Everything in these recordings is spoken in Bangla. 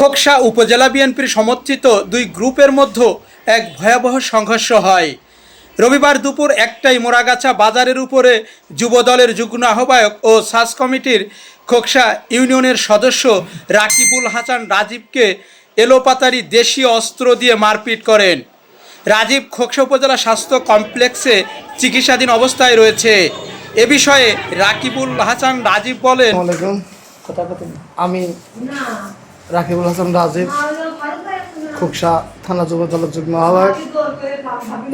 খোকসা উপজেলা বিএনপির সমর্থিত দুই গ্রুপের মধ্যে এক ভয়াবহ সংঘর্ষ হয়। রবিবার দুপুর একটাই মোরাগাছা বাজারের উপরে যুবদলের যুগ্ম আহ্বায়ক ও সাস কমিটির খোকসা ইউনিয়নের সদস্য রাকিবুল হাসান রাজীবকে এলোপাতারি দেশীয় অস্ত্র দিয়ে মারপিট করেন। রাজীব খোকসা উপজেলা স্বাস্থ্য কমপ্লেক্সে চিকিৎসাধীন অবস্থায় রয়েছে। এ বিষয়ে রাকিবুল হাসান রাজীব বলেন আমি রাকিবুল হাসান রাজীব, খোকসা, থানা যুব দলের যুগ্ম আহ্বায়ক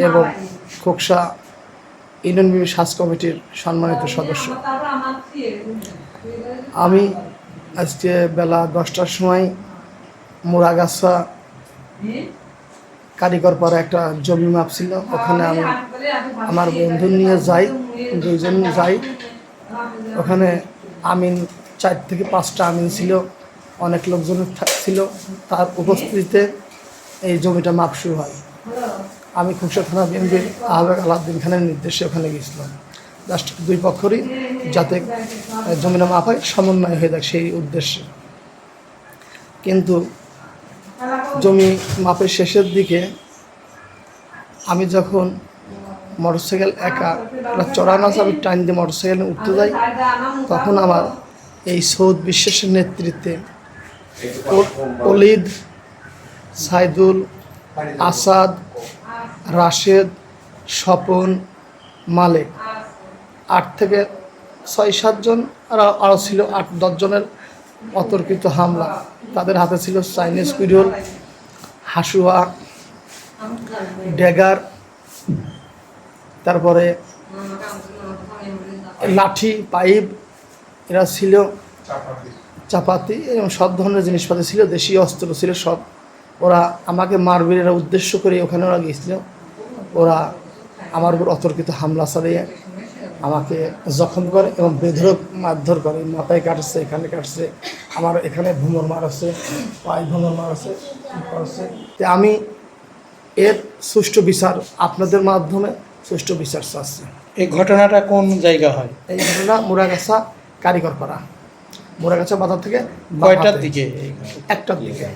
এবং খোকসা ইউনিয়ন বিবি সাজ কমিটির সম্মানিত সদস্য। আমি আজকে বেলা দশটার সময় মুরাগাছা কারিগর পাড়া একটা জমি মাপ ছিল। ওখানে আমি আমার বন্ধু নিয়ে যাই, দুইজন যাই। ওখানে আমিন, চার থেকে পাঁচটা আমিন ছিল। অনেক লোকজন ছিল, তার উপস্থিতিতে এই জমিটা মাপ শুরু হয়। আমি খুকসা থানা বিএনপির আহ্বায়ক আলাউদ্দিন খানের নির্দেশে ওখানে গিয়েছিলাম। জাস্ট দুই পক্ষরই যাতে জমিটা মাপ হয়, সমন্বয় হয়ে যায় সেই উদ্দেশ্যে। কিন্তু জমি মাপের শেষের দিকে আমি যখন মোটরসাইকেল একা চড়ানো আমি টাইম দিয়ে মোটরসাইকেলে উঠতে যাই, তখন আমার এই সৌদ বিশ্বাসের নেতৃত্বে অলিদ, সাইদুল, আসাদ, রাশেদ, স্বপন, মালেক। আট থেকে ছয় সাতজন আর আরও ছিল, আট দশজনের অতর্কিত হামলা। তাদের হাতে ছিল চাইনিজ পিরিয়ল হাসুয়া, ড্যাগার, তারপরে লাঠি, পাইপ, এরা ছিল চাপাতি এবং সব ধরনের জিনিসপাতি ছিল দেশীয় অস্ত্র ছিল সব। ওরা আমাকে মারবে এরা উদ্দেশ্য করে ওখানে ওরা গিয়েছিল। ওরা আমার উপর অতর্কিত হামলা চালিয়ে আমাকে জখম করে এবং বেধরক মারধর করে। মাথায় কাটছে এখানে কাটছে আমার এখানে ভ্রমর মারছে পায়ে ভ্রমর মারছে করছে। তো আমি এর সুষ্ঠু বিচার আপনাদের মাধ্যমে সুষ্ঠু বিচার চাচ্ছি। এই ঘটনাটা কোন জায়গা হয়? এই ঘটনা মুরাগাছা কারিগর পাড়া মুরাগাছা বাজার থেকে কয়টার দিকে? একটার দিকে।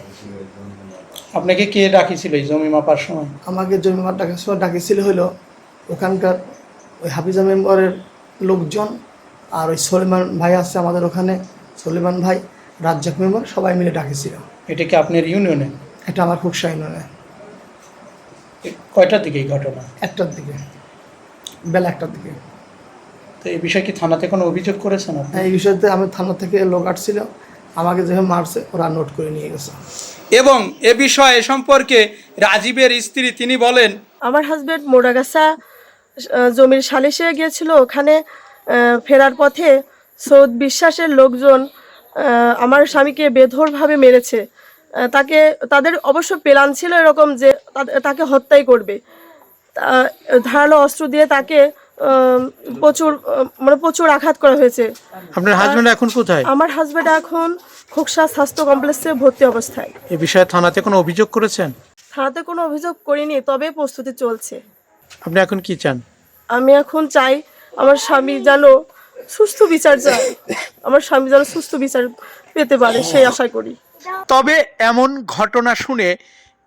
আপনাকে কে ডাকিছিল এই জমি মাপার সময়? আমাকে জমি মাঠ ডাকার সময় ডাকেছিল হলো ওখানকার ওই হাফিজা মেম্বারের লোকজন আর ওই সলিমান ভাই আছে আমাদের ওখানে। সলিমান ভাই রাজ্জাক মেম্বার সবাই মিলে ডাকেছিল। এটা কি আপনার ইউনিয়নে? এটা আমার খুব এ- কয়টার দিকে এই ঘটনা? একটার দিকে। বেলা একটার দিকে। তো এই বিষয়ে কি থানাতে কোনো অভিযোগ করেছেন আপনি? এই বিষয়তে আমি থানা থেকে লোক আসছিল আমাকে যেভাবে মারছে ওরা নোট করে নিয়ে গেছে। এবং এ বিষয়ে সম্পর্কে রাজীবের স্ত্রী তিনি বলেন আমার হাজব্যান্ড মোড়াগাছা জমির সালিশে গিয়েছিল ওখানে ফেরার পথে সৌদ বিশ্বাসের লোকজন আমার স্বামীকে বেধরভাবে মেরেছে। তাকে তাদের অবশ্য প্ল্যান ছিল এরকম যে তাকে হত্যাই করবে। তা- ধারালো অস্ত্র দিয়ে তাকে প্রচুর মানে প্রচুর আঘাত করা হয়েছে। আপনার হাজব্যান্ড এখন কোথায়? আমার হাজব্যান্ড এখন খোকসা স্বাস্থ্য কমপ্লেক্সে ভর্তি অবস্থায়। এ বিষয়ে থানাতে কোনো অভিযোগ করেছেন? থানাতে কোনো অভিযোগ করিনি তবে প্রস্তুতি চলছে। আপনি এখন কি চান? আমি এখন চাই আমার স্বামী যেন সুস্থ বিচার চাই আমার স্বামী যেন সুস্থ বিচার পেতে পারে সেই আশা করি। তবে এমন ঘটনা শুনে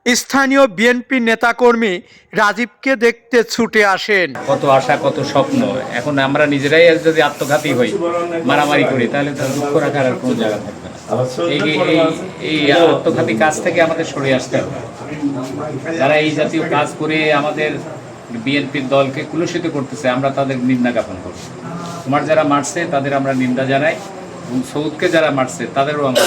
স্থানীয় বিএনপি নেতাকর্মী রাজীবকে দেখতে ছুটে আসেন। কত আশা, কত স্বপ্ন। এখন আমরা নিজেরাই যদি আত্মঘাতী হই, মারামারি করি, তাহলে দুঃখ রাখার আর কোনো জায়গা থাকবে এই আত্মঘাতী কাজ থেকে আমাদের সরে আসতে হবে। যারা এই জাতীয় কাজ করে আমাদের বিএনপির দলকে কুলুষিত করতেছে, আমরা তাদের নিন্দা জ্ঞাপন করছি তোমার যারা মারছে, তাদের আমরা নিন্দা জানাই এবং সৌদকে যারা মারছে, তাদেরও আমরা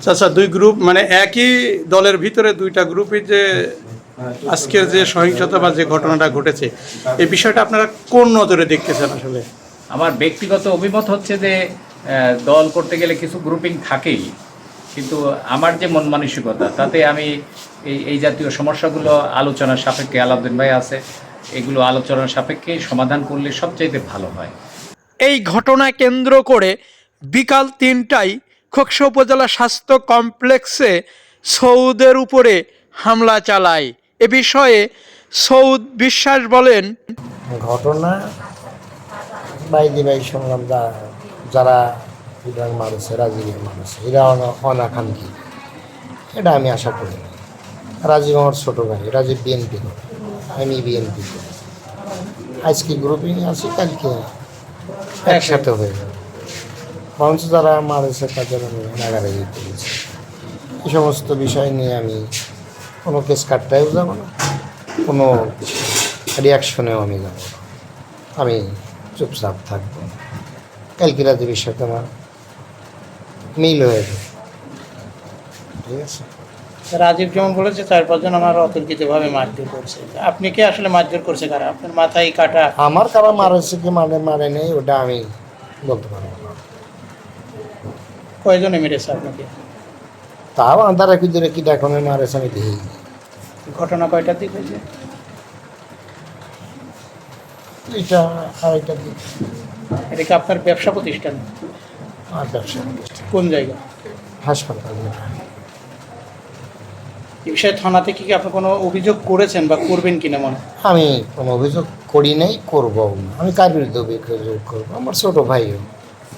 নিন্দা আচ্ছা দুই গ্রুপ মানে একই দলের ভিতরে দুইটা গ্রুপই যে আজকের যে সহিংসতা বা যে ঘটনাটা ঘটেছে এই বিষয়টা আপনারা কোন নজরে দেখতেছেন আসলে? আমার ব্যক্তিগত অভিমত হচ্ছে যে দল করতে গেলে কিছু গ্রুপিং থাকেই কিন্তু আমার যে মন মানসিকতা তাতে আমি এই এই জাতীয় সমস্যাগুলো আলোচনার সাপেক্ষে আলাউদ্দিন ভাই আছে এগুলো আলোচনার সাপেক্ষে সমাধান করলে সবচাইতে ভালো হয়। এই ঘটনা কেন্দ্র করে বিকাল তিনটায় খোকসা উপজেলা স্বাস্থ্য কমপ্লেক্সে সৌদের উপরে হামলা চালায়। এ বিষয়ে সৌদ বিশ্বাস বলেন ঘটনা বাইরে বাই শুনলাম যারা এটার মানুষে রাজীবের মানুষ এরা অনা- অনাকাঙ্ক্ষী। এটা আমি আশা করি না। রাজীব আমার ছোটো ভাই রাজীব বিএনপি করে আমি বিএনপি। করি আজকে গ্রুপিং আছি কালকে একসাথে হয়ে যাবে। মানুষ যারা মারেছে তাদের আমি রাগারাগি করেছি এই সমস্ত বিষয় নিয়ে আমি কোনো কেস কাটতেও যাব না। কোনো রিয়াকশনেও আমি যাব না। আমি চুপচাপ থাকব। কালকে রাজীবের সাথে আমার মিল হয়ে যাবে। ঠিক আছে? রাজীব যেমন বলেছে চার পাঁচজন আমার অতর্কিতভাবে মারধর করছে। আপনি কি আসলে মারধর করছে কারা? আপনার মাথায় কাটা? আমার কারা মারেছে কি মানে মারে নেই ওটা আমি বলতে পারব না। কয়জনে মেরেছে আপনাকে? তাও আন্ধার রাখি ধরে কি এখন মারেছে আমি দেখি। ঘটনা কয়টার দিক হয়েছে? এটা এটা দিক। এটা কি আপনার ব্যবসা প্রতিষ্ঠান? আর ব্যবসা প্রতিষ্ঠান। কোন জায়গা? হাসপাতাল। এই বিষয়ে থানাতে কি কি আপনি কোনো অভিযোগ করেছেন বা করবেন কিনা মনে? হয়? আমি কোনো অভিযোগ করি নাই করব না। আমি কার বিরুদ্ধে অভিযোগ করব? আমার ছোট ভাই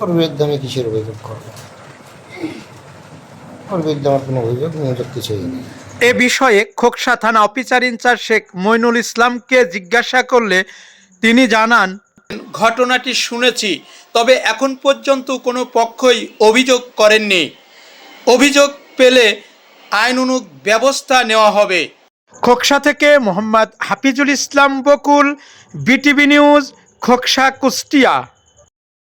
ওর বিরুদ্ধে আমি কিসের অভিযোগ করব? ওর বিরুদ্ধে আমার কোনো অভিযোগ অভিযোগ কিছুই নেই। এ বিষয়ে খোকসা থানা অফিসার ইনচার্জ শেখ মইনুল ইসলামকে জিজ্ঞাসা করলে তিনি জানান ঘটনাটি শুনেছি তবে এখন পর্যন্ত কোনো পক্ষই অভিযোগ করেননি। অভিযোগ পেলে আইন অনুগ ব্যবস্থা নেওয়া হবে। খোকসা থেকে মোহাম্মদ হাফিজুল ইসলাম বকুল বিটিভি নিউজ খোকসা কুষ্টিয়া।